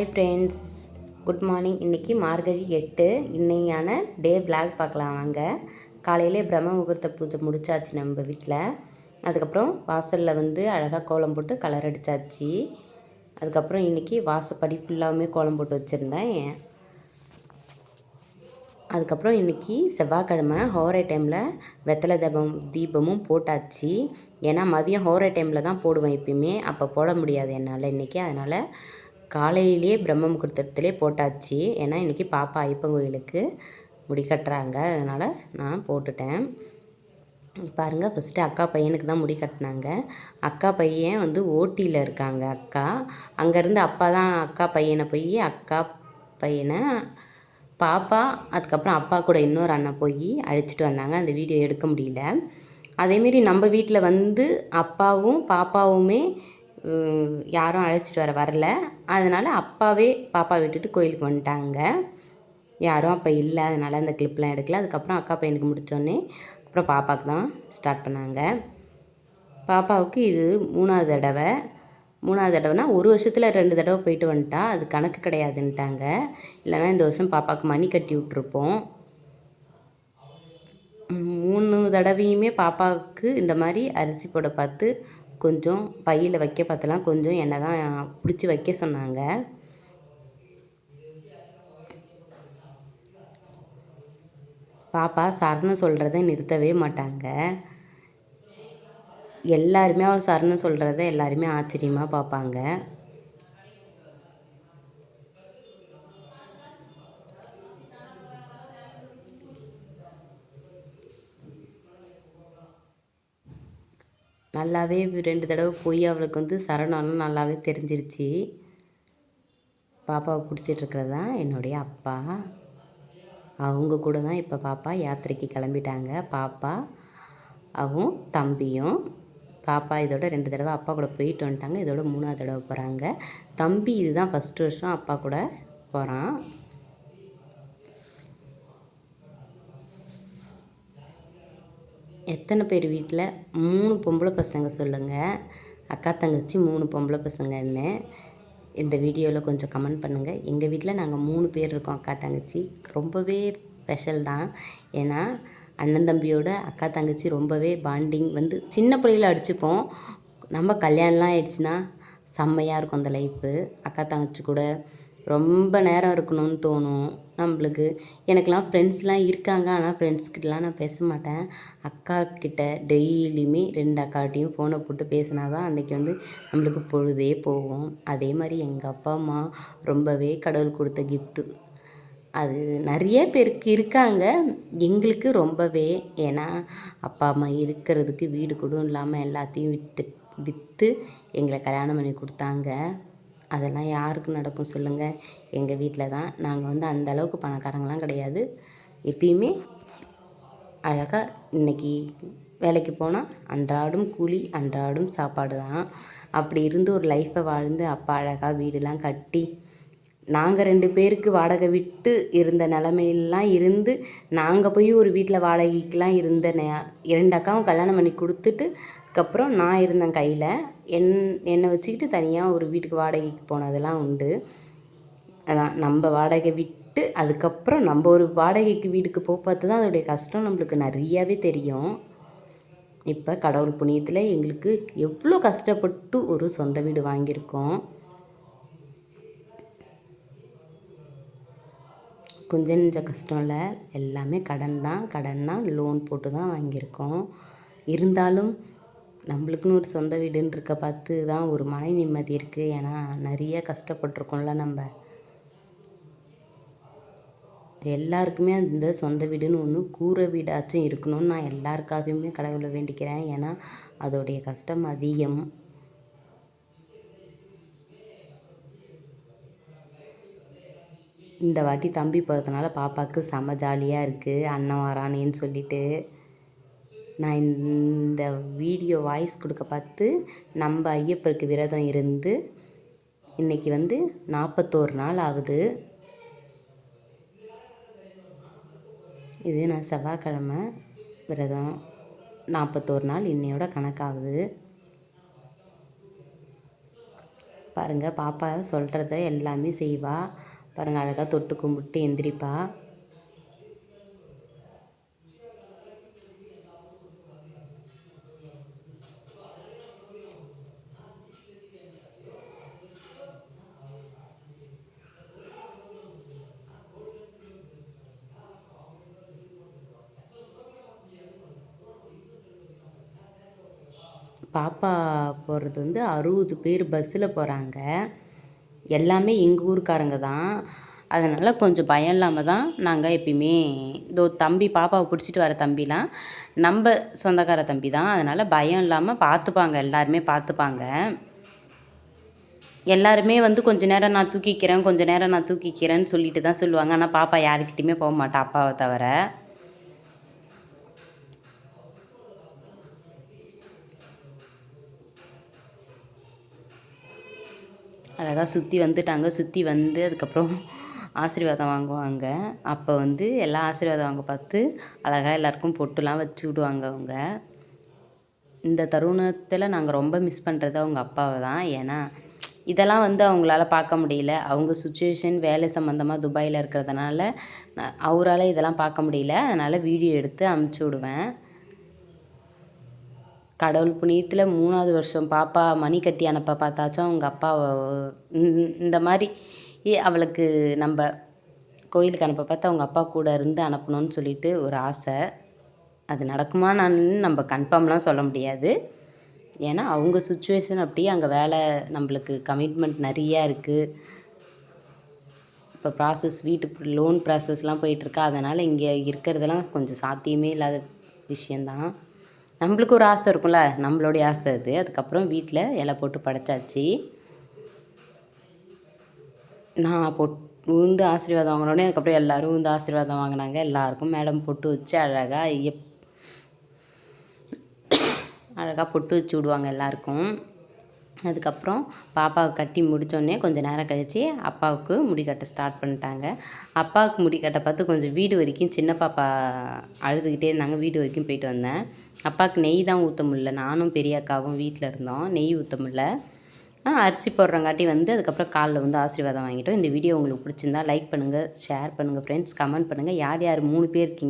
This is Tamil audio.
ஹாய் ஃப்ரெண்ட்ஸ் குட் மார்னிங் இன்றைக்கி மார்கழி எட்டு. இன்னையான டே பிளாக் பார்க்கலாம் வாங்க. காலையிலே பிரம்ம முகூர்த்த பூஜை முடிச்சாச்சு நம்ம வீட்டில் அதுக்கப்புறம் வாசலில் வந்து அழகாக கோலம் போட்டு கலர் அடித்தாச்சு அதுக்கப்புறம் இன்றைக்கி வாசப்படி ஃபுல்லாகவுமே கோலம் போட்டு வச்சுருந்தேன். அதுக்கப்புறம் இன்றைக்கி செவ்வாய்க்கிழமை ஹோரை டைமில் வெத்தலை தீபம் தீபமும் போட்டாச்சு. ஏன்னா மதியம் ஹோரை டைமில் தான் போடுவேன் எப்பயுமே. அப்போ போட முடியாது என்னால் இன்றைக்கி அதனால் காலையிலேயே பிரம்ம முகூர்த்தத்திலே போட்டாச்சு. ஏன்னா இன்றைக்கி பாப்பா ஐப்பன் கோயிலுக்கு முடி கட்டுறாங்க. அதனால் நான் போட்டுட்டேன். பாருங்கள் ஃபஸ்ட்டு அக்கா பையனுக்கு தான் முடி கட்டினாங்க. அக்கா பையன் வந்து ஓட்டியில் இருக்காங்க அக்கா. அங்கேருந்து அப்பா தான் அக்கா பையனை போய் அக்கா பையனை பாப்பா அதுக்கப்புறம் அப்பா கூட இன்னொரு அண்ணன் போய் அழைச்சிட்டு வந்தாங்க. அந்த வீடியோ எடுக்க முடியல. அதேமாரி நம்ம வீட்டில் வந்து அப்பாவும் பாப்பாவுமே யாரும் அழைச்சிட்டு வர வரல. அதனால் அப்பாவே பாப்பா விட்டுட்டு கோயிலுக்கு வந்துட்டாங்க. யாரும் அப்போ இல்லை. அதனால் அந்த கிளிப்லாம் எடுக்கல. அதுக்கப்புறம் அக்கா பையனுக்கு முடித்தோடனே அப்புறம் பாப்பாவுக்கு தான் ஸ்டார்ட் பண்ணாங்க. பாப்பாவுக்கு இது மூணாவது தடவை. மூணாவது தடவைனா ஒரு வருஷத்தில் ரெண்டு தடவை போயிட்டு வந்துட்டா. அது கணக்கு கிடையாதுன்ட்டாங்க. இல்லைனா இந்த வருஷம் பாப்பாவுக்கு மணி கட்டி விட்ருப்போம் மூணு தடவையுமே பாப்பாவுக்கு இந்த மாதிரி அரிசி போட பார்த்து கொஞ்சம் பையில் வைக்க பார்த்தலாம் கொஞ்சம் என்னை தான் பிடிச்சி வைக்க சொன்னாங்க. பாப்பா சரணம் சொல்கிறத நிறுத்தவே மாட்டாங்க. எல்லாருமே அவள் சரணம் சொல்கிறத எல்லாருமே ஆச்சரியமாக பார்ப்பாங்க. நல்லாவே ரெண்டு தடவை போய் அவளுக்கு வந்து சரணம்லாம் நல்லாவே தெரிஞ்சிருச்சு. பாப்பாவை பிடிச்சிட்ருக்கிறது தான் என்னுடைய அப்பா. அவங்க கூட தான் இப்போ பாப்பா யாத்திரைக்கு கிளம்பிட்டாங்க. பாப்பா அவங்க தம்பியும் பாப்பா இதோட ரெண்டு தடவை அப்பா கூட போயிட்டு வந்துட்டாங்க. இதோட மூணாவது தடவை போகிறாங்க தம்பி இதுதான் ஃபஸ்ட்டு வருஷம் அப்பா கூட போகிறான் எத்தனை பேர் வீட்டில் மூணு பொம்பளை பசங்க சொல்லுங்கள் அக்கா தங்கச்சி மூணு பொம்பளை பசங்கன்னு இந்த வீடியோவில் கொஞ்சம் கமெண்ட் பண்ணுங்கள் எங்கள் வீட்டில் நாங்கள் மூணு பேர் இருக்கோம் அக்கா தங்கச்சி. ரொம்பவே ஸ்பெஷல் தான். ஏன்னா அண்ணன் தம்பியோட அக்கா தங்கச்சி ரொம்பவே பாண்டிங் வந்து சின்ன பிள்ளைகள அடிச்சுப்போம். நம்ம கல்யாணம்லாம் ஆயிடுச்சுன்னா செம்மையாக இருக்கும் அந்த லைஃப்பு அக்கா தங்கச்சி கூட ரொம்ப நேரம் இருக்கணும்னு தோணும் நம்மளுக்கு. எனக்கெலாம் ஃப்ரெண்ட்ஸ்லாம் இருக்காங்க. ஆனால் ஃப்ரெண்ட்ஸ்கிட்டலாம் நான் பேச மாட்டேன். அக்கா கிட்ட டெய்லியுமே ரெண்டு அக்காட்டையும் ஃபோனை போட்டு பேசினா தான் அன்றைக்கி வந்து நம்மளுக்கு பொழுதே போகும். அதே மாதிரி எங்கள் அப்பா அம்மா ரொம்பவே கடவுள் கொடுத்த கிஃப்ட்டு அது நிறைய பேருக்கு இருக்காங்க. எங்களுக்கு ரொம்பவே. ஏன்னா அப்பா அம்மா இருக்கிறதுக்கு வீடு கூட இல்லாமல் எல்லாத்தையும் விற்று விற்று எங்களை கல்யாணம் பண்ணி கொடுத்தாங்க. அதெல்லாம் யாருக்கு நடக்கும் சொல்லுங்கள் எங்கள் வீட்டில் தான். நாங்கள் வந்து அந்த அளவுக்கு பணக்காரங்களாம் கிடையாது. எப்பயுமே அழகாக இன்றைக்கி வேலைக்கு போனால் அன்றாடும் கூலி அன்றாடும் சாப்பாடு தான். அப்படி இருந்து ஒரு லைஃப்பை வாழ்ந்து அப்பா அழகாக வீடுலாம் கட்டி நாங்கள் ரெண்டு பேருக்கு வாடகை விட்டு இருந்த நிலமையிலாம் இருந்து நாங்கள் போய் ஒரு வீட்டில் வாடகைக்கெலாம் இருந்த நே இரண்டு அக்காவும் கல்யாணம் பண்ணி கொடுத்துட்டு அதுக்கப்புறம் நான் இருந்தேன் கையில். என் என்னை வச்சுக்கிட்டு தனியாக ஒரு வீட்டுக்கு வாடகைக்கு போனதெல்லாம் உண்டு. அதான் நம்ம வாடகை விட்டு அதுக்கப்புறம் நம்ம ஒரு வாடகைக்கு வீட்டுக்கு போக பார்த்து தான் அதோடைய கஷ்டம் நம்மளுக்கு நிறையாவே தெரியும். இப்போ கடவுள் புண்ணியத்தில் எங்களுக்கு எவ்வளோ கஷ்டப்பட்டு ஒரு சொந்த வீடு வாங்கியிருக்கோம். கொஞ்சம் நெஞ்ச கஷ்டம் இல்லை எல்லாமே கடன் தான். கடன்னா லோன் போட்டு தான் வாங்கியிருக்கோம். இருந்தாலும் நம்மளுக்குன்னு ஒரு சொந்த வீடுன்னு இருக்க பார்த்து தான் ஒரு மன நிம்மதி இருக்குது ஏன்னா நிறைய கஷ்டப்பட்டிருக்கோம்ல நம்ம. எல்லாருக்குமே அந்த சொந்த வீடுன்னு ஒன்று கூரை வீடாச்சும் இருக்கணும்னு நான் எல்லாருக்காகவுமே கடவுளை வேண்டிக்கிறேன். ஏன்னா அதோடைய கஷ்டம் அதிகம். இந்த வாட்டி தம்பி பிறந்தனால பாப்பாவுக்கு செம ஜாலியாக இருக்குது அண்ணன் வரானேன்னு சொல்லிட்டு. நான் இந்த வீடியோ வாய்ஸ் கொடுக்க பார்த்து நம்ம ஐயப்பருக்கு விரதம் இருந்து இன்றைக்கி வந்து நாற்பத்தோரு நாள் ஆகுது. இது நான் செவ்வாய்க்கிழமை விரதம். நாற்பத்தோரு நாள் இன்னையோட கணக்காகுது. பாருங்கள் பாப்பா சொல்கிறத எல்லாமே செய்வாள் பாருங்கள் அழகாக தொட்டு கும்பிட்டு எந்திரிப்பா. பாப்பா போகிறது வந்து அறுபது பேர் பஸ்ஸில் போகிறாங்க எல்லாமே எங்கள் ஊருக்காரங்க தான். அதனால் கொஞ்சம் பயம் இல்லாமல் தான் நாங்கள் எப்பயுமே இதோ தம்பி பாப்பாவை பிடிச்சிட்டு வர தம்பிலாம் நம்ம சொந்தக்கார தம்பி தான். அதனால் பயம் இல்லாமல் பார்த்துப்பாங்க எல்லாருமே பார்த்துப்பாங்க எல்லாருமே வந்து கொஞ்ச நேரம் நான் தூக்கிக்கிறேன் கொஞ்ச நேரம் நான் தூக்கிக்கிறேன்னு சொல்லிட்டு தான் சொல்லுவாங்க. ஆனால் பாப்பா யாருக்கிட்டேயுமே போக மாட்டா அப்பாவை தவிர. அழகாக சுற்றி வந்துட்டாங்க. சுற்றி வந்து அதுக்கப்புறம் ஆசீர்வாதம் வாங்குவாங்க. அப்போ வந்து எல்லாம் ஆசீர்வாதம் வாங்க பார்த்து அழகாக எல்லாருக்கும் பொட்டுலாம் வச்சு விடுவாங்க அவங்க. இந்த தருணத்தில் நாங்கள் ரொம்ப மிஸ் பண்ணுறது அவங்க அப்பாவை தான். ஏன்னா இதெல்லாம் வந்து அவங்களால பார்க்க முடியல. அவங்க சுச்சுவேஷன் வேலை சம்மந்தமாக துபாயில் இருக்கிறதுனால அவரால் இதெல்லாம் பார்க்க முடியல. அதனால் வீடியோ எடுத்து அமுச்சு விடுவேன். கடவுள் புண்ணியத்தில் மூணாவது வருஷம் பாப்பா மணி கட்டி அனுப்ப பார்த்தாச்சும் அவங்க அப்பா இந்த மாதிரி அவளுக்கு நம்ம கோயிலுக்கு அனுப்ப பார்த்து அவங்க அப்பா கூட இருந்து அனுப்பணும்னு சொல்லிட்டு ஒரு ஆசை. அது நடக்குமா நான் நம்ம கன்ஃபார்ம்லாம் சொல்ல முடியாது. ஏன்னா அவங்க சுச்சுவேஷன் அப்படியே அங்கே வேலை நம்மளுக்கு கமிட்மெண்ட் நிறையா இருக்குது இப்போ ப்ராசஸ் வீட்டு லோன் ப்ராசஸ்லாம் போயிட்டுருக்கா அதனால் இங்கே இருக்கிறதெல்லாம் கொஞ்சம் சாத்தியமே இல்லாத விஷயந்தான் நம்மளுக்கு ஒரு ஆசை இருக்கும்ல நம்மளுடைய ஆசை அது. அதுக்கப்புறம் வீட்டில் இலை போட்டு படைச்சாச்சு. நான் பொட் உந்து ஆசீர்வாதம் வாங்கினோடனே அதுக்கப்புறம் எல்லோரும் உந்து ஆசீர்வாதம் வாங்கினாங்க. எல்லாருக்கும் மேடம் பொட்டு வச்சு அழகாக எப் அழகாக பொட்டு வச்சு விடுவாங்க எல்லாருக்கும். அதுக்கப்புறம் பாப்பாவை கட்டி முடித்தோடனே கொஞ்சம் நேரம் கழித்து அப்பாவுக்கு முடி கட்ட ஸ்டார்ட் பண்ணிட்டாங்க. அப்பாவுக்கு முடி கட்ட பார்த்து கொஞ்சம் வீடு வரைக்கும் சின்ன பாப்பா அழுதுகிட்டே இருந்தாங்க. வீடு வரைக்கும் போயிட்டு வந்தேன். அப்பாவுக்கு நெய் தான் ஊற்ற முடில நானும் பெரிய அக்காவும் வீட்டில் இருந்தோம். நெய் ஊற்ற முடில அரிசி போடுறங்காட்டி வந்து அதுக்கப்புறம் காலில் வந்து ஆசீர்வாதம் வாங்கிட்டோம். இந்த வீடியோ உங்களுக்கு பிடிச்சிருந்தா லைக் பண்ணுங்கள் ஷேர் பண்ணுங்கள் ஃப்ரெண்ட்ஸ் கமெண்ட் பண்ணுங்கள் யார் யார்? மூணு பேர் இருக்கீங்க.